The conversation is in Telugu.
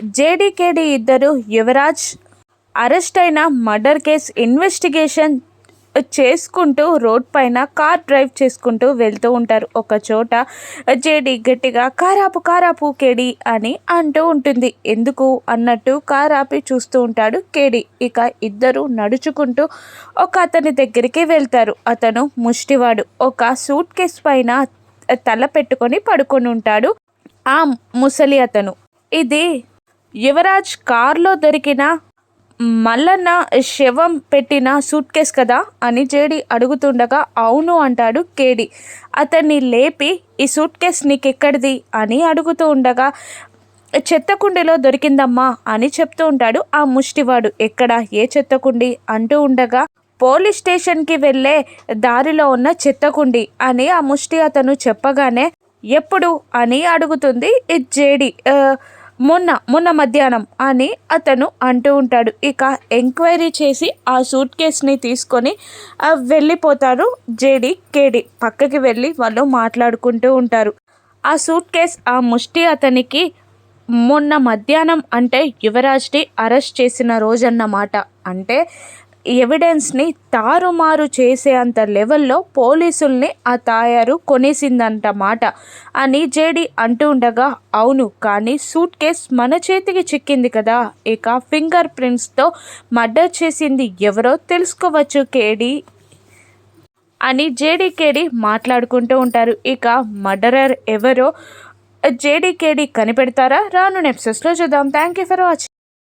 జేడీకేడి ఇద్దరు యువరాజ్ అరెస్ట్ అయిన మర్డర్ కేస్ ఇన్వెస్టిగేషన్ చేసుకుంటూ రోడ్ పైన కార్ డ్రైవ్ చేసుకుంటూ వెళ్తూ ఉంటారు. ఒక చోట జేడి గట్టిగా కారాపు కారాపు కేడి అని అంటూ ఉంటుంది. ఎందుకు అన్నట్టు కారాపి చూస్తూ ఉంటాడు కేడి. ఇక ఇద్దరు నడుచుకుంటూ ఒక అతని దగ్గరికి వెళ్తారు. అతను ముష్టివాడు. ఒక సూట్ కేస్ పైన తల పెట్టుకొని పడుకొని ఉంటాడు. ఆ ముసలి అతను. ఇది యువరాజ్ కార్లో దొరికిన మల్లన్న శవం పెట్టిన సూట్ కేస్ కదా అని జేడి అడుగుతుండగా అవును అంటాడు కేడి. అతన్ని లేపి ఈ సూట్ కేస్ నీకెక్కడిది? అని అడుగుతూ ఉండగా చెత్తకుండిలో దొరికిందమ్మా అని చెప్తూ ఉంటాడు ఆ ముష్టివాడు. ఎక్కడ? ఏ చెత్తకుండి? అంటూ ఉండగా పోలీస్ స్టేషన్కి వెళ్ళే దారిలో ఉన్న చెత్తకుండి అని ఆ ముష్టి అతను చెప్పగానే ఎప్పుడు? అని అడుగుతుంది ఈ జేడి. మొన్న మొన్న మధ్యాహ్నం అని అతను అంటూ ఉంటాడు. ఇక ఎంక్వైరీ చేసి ఆ సూట్ కేస్ని తీసుకొని వెళ్ళిపోతారు జేడి కేడి పక్కకి వెళ్ళి వాళ్ళు మాట్లాడుకుంటూ ఉంటారు. ఆ సూట్ కేస్ ఆ ముష్టి అతనికి మొన్న మధ్యాహ్నం అంటే యువరాజ్ని అరెస్ట్ చేసిన రోజన్నమాట. అంటే ఎవిడెన్స్ని తారుమారు చేసే అంత లెవెల్లో పోలీసుల్ని ఆ తాయారు కొనేసిందంట మాట. అని జేడి అంటూ ఉండగా అవును కానీ సూట్ కేస్ మన చేతికి చిక్కింది కదా. ఇక ఫింగర్ ప్రింట్స్తో మర్డర్ చేసింది ఎవరో తెలుసుకోవచ్చు కేడీ. అని జేడీకేడి మాట్లాడుకుంటూ ఉంటారు. ఇక మర్డరర్ ఎవరో జేడీకేడి కనిపెడతారా? రాను నెప్సెస్లో చూద్దాం. Thank you for watching